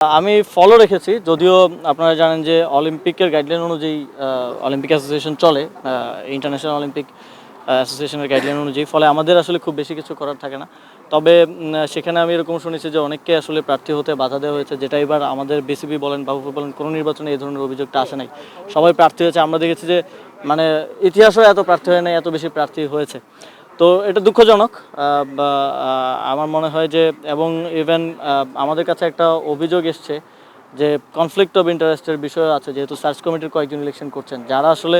আমি ফলো রেখেছি, যদিও আপনারা জানেন যে অলিম্পিকের গাইডলাইন অনুযায়ী অলিম্পিক অ্যাসোসিয়েশন চলে ইন্টারন্যাশনাল অলিম্পিক অ্যাসোসিয়েশনের গাইডলাইন অনুযায়ী, ফলে আমাদের আসলে খুব বেশি কিছু করার থাকে না। তবে সেখানে আমি এরকম শুনেছি যে অনেককে আসলে প্রার্থী হতে বাধা দেওয়া হয়েছে, যেটা এবার আমাদের বিসিবি বলেন বাবুপুর বলেন, কোনো নির্বাচনে এই ধরনের অভিযোগটা আসে নাই। সবাই প্রার্থী হয়েছে, আমরা দেখেছি যে মানে ইতিহাসও এত প্রার্থী হয় নাই, এত বেশি প্রার্থী হয়েছে। তো এটা দুঃখজনক আমার মনে হয় যে, এবং ইভেন আমাদের কাছে একটা অভিযোগ এসছে যে কনফ্লিক্ট অফ ইন্টারেস্টের বিষয় আছে, যেহেতু সার্চ কমিটির কয়েকজন ইলেকশন করছেন। যারা আসলে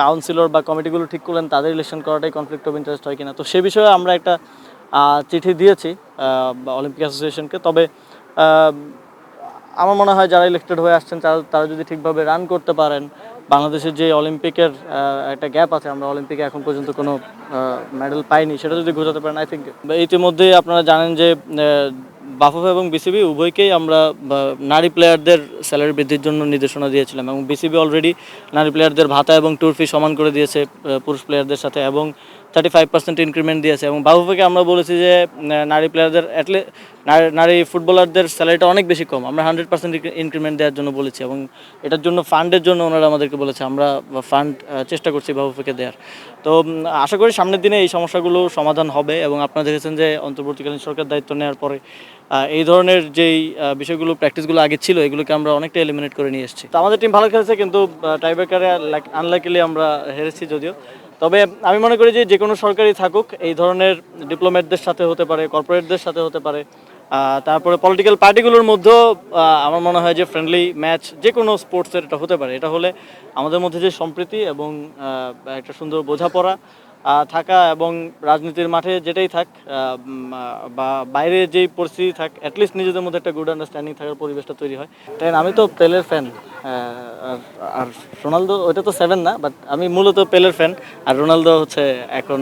কাউন্সিলর বা কমিটিগুলো ঠিক করলেন, তাদের ইলেকশন করাটাই কনফ্লিক্ট অফ ইন্টারেস্ট হয় কিনা। তো সে বিষয়ে আমরা একটা চিঠি দিয়েছি অলিম্পিক অ্যাসোসিয়েশনকে তবে আমার মনে হয় যারা ইলেক্টেড হয়ে আসছেন, তারা তারা যদি ঠিকভাবে রান করতে পারেন বাংলাদেশের যে অলিম্পিকের একটা গ্যাপ আছে, আমরা অলিম্পিকে এখন পর্যন্ত কোনো মেডেল পাইনি, সেটা যদি ঘোষাতে পারেন আই থিঙ্ক ইতিমধ্যে আপনারা জানেন যে বাফুফ এবং বিসিবি উভয়কেই আমরা নারী প্লেয়ারদের স্যালারি বৃদ্ধির জন্য নির্দেশনা দিয়েছিলাম এবং বিসিবি অলরেডি নারী প্লেয়ারদের ভাতা এবং ট্যুর ফি সমান করে দিয়েছে পুরুষ প্লেয়ারদের সাথে এবং থার্টি ফাইভ পার্সেন্ট ইনক্রিমেন্ট দিয়েছে এবং বাবুফাকে আমরা বলেছি যে নারী প্লেয়ারদের অ্যাটলি নারী ফুটবলারদের স্যালারিটা অনেক বেশি কম। আমরা হান্ড্রেড পার্সেন্ট ইনক্রিমেন্ট দেওয়ার জন্য বলেছি এবং এটার জন্য ফান্ডের জন্য ওনারা আমাদেরকে বলেছে, আমরা ফান্ড চেষ্টা করছি বাবুফাকে দেওয়ার। তো আশা করি সামনের দিনে এই সমস্যাগুলো সমাধান হবে এবং আপনারা দেখেছেন যে, অন্তর্বর্তীকালীন সরকার দায়িত্ব নেওয়ার পরে এই ধরনের যেই বিষয়গুলো প্র্যাকটিসগুলো আগে ছিল, এগুলোকে আমরা অনেকটা এলিমিনেট করে নিয়ে এসেছি। তো আমাদের টিম ভালো খেলেছে, কিন্তু টাইব্রেকারে আনলাকিলি আমরা হেরেছি যদিও। তবে আমি মনে করি যে যে কোনো সরকারি থাকুক, এই ধরনের ডিপ্লোম্যাটদের সাথে হতে পারে কর্পোরেটদের সাথে হতে পারে তারপরে পলিটিক্যাল পার্টিগুলোর মধ্যেও আমার মনে হয় যে ফ্রেন্ডলি ম্যাচ যে কোনো স্পোর্টসের এটা হতে পারে। এটা হলে আমাদের মধ্যে যে সম্প্রীতি এবং একটা সুন্দর বোঝাপড়া থাকা এবং রাজনীতির মাঠে যেটাই থাক বা বাইরে যেই পরিস্থিতি থাক অ্যাটলিস্ট নিজেদের মধ্যে একটা গুড আন্ডারস্ট্যান্ডিং থাকার পরিবেশটা তৈরি হয়। তাই আমি তো পেলের ফ্যান আর রোনালদো ওইটা তো সেভেন না বাট আমি মূলত পেলের ফ্যান আর রোনালদো হচ্ছে এখন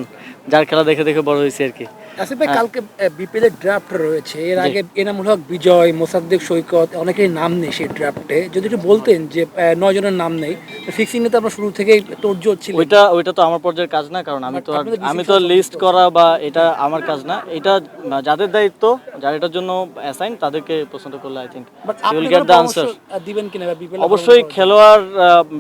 যার খেলা দেখে দেখে বড় হয়েছে আর কি। আসিফ ভাই কালকে বিপিএল এর ড্রাফট রয়েছে এর আগে এনামুল হক বিজয় মোসাদ্দেক সৈকত অনেকেরই নাম নেই সেই ড্রাফটে যদি একটু বলতেন যে নয় জনের নাম নেই ফিক্সিং নিয়ে তো শুরু থেকেই তোড়জোড় ছিল ওইটা ওইটা তো আমার পর্যায়ের কাজ না কারণ আমি তো আমি তো লিস্ট করা বা এটা আমার কাজ না। এটা যাদের দায়িত্ব যারা এটার জন্য অ্যাসাইন তাদেরকে করলে I think get the answer দিবেন কিনা বিপিএল অবশ্যই খেলোয়াড়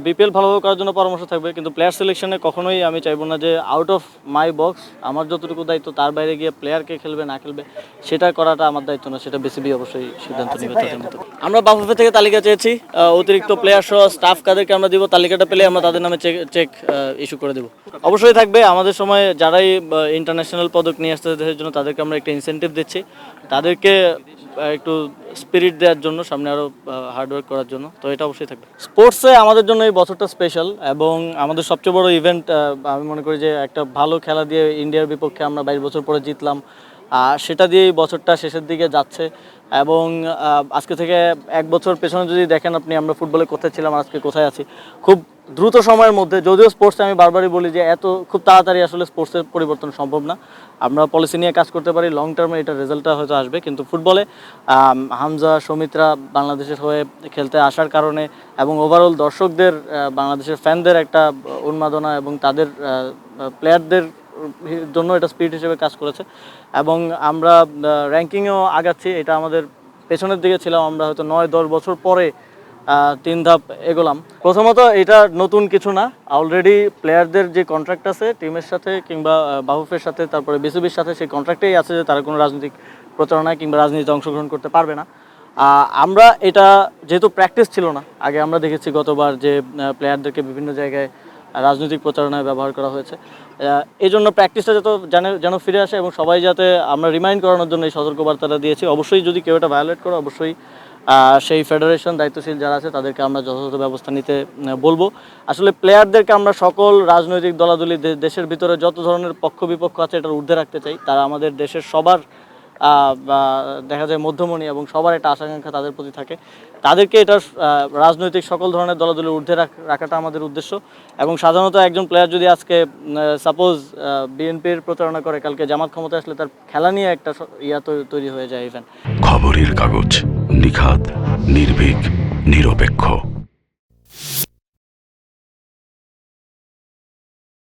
বিপিএল ভালোভাবে করার জন্য পরামর্শ থাকবে কিন্তু প্লেয়ার সিলেকশনে কখনোই আমি চাইব না যে আউট অফ মাই বক্স আমার যতটুকু দায়িত্ব তার বাইরে গিয়ে প্লেয়ারকে খেলবে না খেলবে সেটা করাটা আমার দায়িত্ব না সেটা বিসিবি অবশ্যই সিদ্ধান্ত নেবে তাদের মতো আমরা বাফুফে থেকে তালিকা চেয়েছি অতিরিক্ত প্লেয়ার সহ স্টাফ কাদেরকে আমরা দিব তালিকাটা পেলে আমরা তাদের নামে চেক চেক ইস্যু করে দেবো। অবশ্যই থাকবে, আমাদের সময় যারাই ইন্টারন্যাশনাল পদক নিয়ে আসতে দেশের জন্য তাদেরকে আমরা একটা ইনসেন্টিভ দিচ্ছি। তাদেরকে একটু স্পিরিট দেওয়ার জন্য, সামনে আরও হার্ডওয়ার্ক করার জন্য। তো এটা অবশ্যই থাকবে। স্পোর্টসে আমাদের জন্য এই বছরটা স্পেশাল এবং আমাদের সবচেয়ে বড় ইভেন্ট আমি মনে করি যে একটা ভালো খেলা দিয়ে ইন্ডিয়ার বিপক্ষে আমরা বাইশ বছর পরে জিতলাম। সেটা দিয়েই বছরটা শেষের দিকে যাচ্ছে। এবং আজকে থেকে এক বছর পেছনে যদি দেখেন আপনি, আমরা ফুটবলে কোথায় ছিলাম আজকে কোথায় আছি, খুব দ্রুত সময়ের মধ্যে, যদিও স্পোর্টসে আমি বারবারই বলি যে এত, খুব তাড়াতাড়ি আসলে স্পোর্টসের পরিবর্তন সম্ভব না। আমরা পলিসি নিয়ে কাজ করতে পারি লং টার্মে এটার রেজাল্টটা হয়তো আসবে, কিন্তু ফুটবলে হামজা, সৌমিত্রা বাংলাদেশের হয়ে খেলতে আসার কারণে এবং ওভারঅল দর্শকদের বাংলাদেশের ফ্যানদের একটা উন্মাদনা এবং তাদের প্লেয়ারদের জন্য এটা স্পিড হিসেবে কাজ করেছে। এবং আমরা র্যাঙ্কিংয়েও আগাচ্ছি, এটা আমাদের পেছনের দিকে ছিলাম, আমরা হয়তো নয়, দশ বছর পরে তিন ধাপ এগোলাম। প্রথমত এটা নতুন কিছু না অলরেডি প্লেয়ারদের যে কন্ট্রাক্ট আছে টিমের সাথে কিংবা বাহুফের সাথে, তারপরে বিসিবির সাথে, সেই কন্ট্রাক্টেই আছে যে তারা কোনো রাজনৈতিক প্রচারণায় কিংবা রাজনীতিতে অংশগ্রহণ করতে পারবে না। আমরা এটা যেহেতু প্র্যাকটিস ছিল না, আগে আমরা দেখেছি গতবার যে প্লেয়ারদেরকে বিভিন্ন জায়গায় রাজনৈতিক প্রচারণায় ব্যবহার করা হয়েছে। এই জন্য প্র্যাকটিসটা যত যেন যেন ফিরে আসে এবং সবাই যাতে আমরা রিমাইন্ড করানোর জন্য এই সতর্কবার্তাটা দিয়েছি, অবশ্যই যদি কেউ এটা ভায়োলেট করে, অবশ্যই সেই ফেডারেশন দায়িত্বশীল যারা আছে, তাদেরকে আমরা যথাযথ ব্যবস্থা নিতে বলব। আসলে প্লেয়ারদেরকে আমরা সকল রাজনৈতিক দলাদলি দেশের ভিতরে যত ধরনের পক্ষ বিপক্ষ আছে, এটার ঊর্ধ্বে রাখতে চাই। তারা আমাদের দেশের সবার দেখা যায় মধ্যমণি এবং সবার একটা আশাকাঙ্ক্ষা তাদের প্রতি থাকে। তাদেরকে এটা রাজনৈতিক সকল ধরনের দলাদলের ঊর্ধ্বে রাখ- রাখাটা আমাদের উদ্দেশ্য। এবং সাধারণত একজন প্লেয়ার যদি আজকে সাপোজ বিএনপির প্রচারণা করে, কালকে জামাত ক্ষমতা আসলে তার খেলা নিয়ে একটা ইয়া তৈরি হয়ে যায় ইভেন খবরের কাগজ নিখাত নির্ভীক, নিরপেক্ষ।